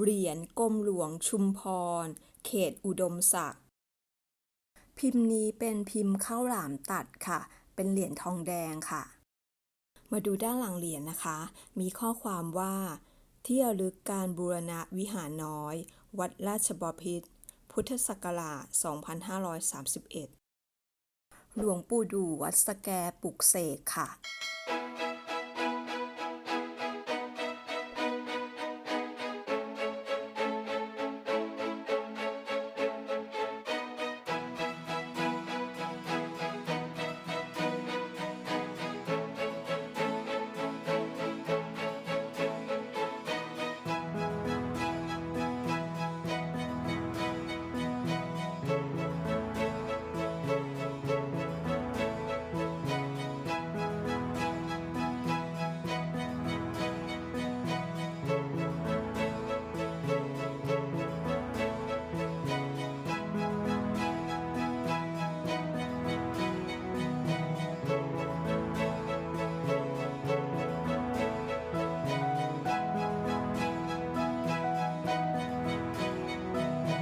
เหรียญกรมหลวงชุมพร เขตอุดมศักดิ์ พิมพ์นี้เป็นพิมพ์ข้าวหลามตัดค่ะ เป็นเหรียญทองแดงค่ะ มาดูด้านหลังเหรียญนะคะ มีข้อความว่า ที่ระลึกการบูรณะวิหารน้อย วัดราชบพิตร พุทธศักราช 2531 หลวงปู่ดูวัดสแกปลุกเสกค่ะ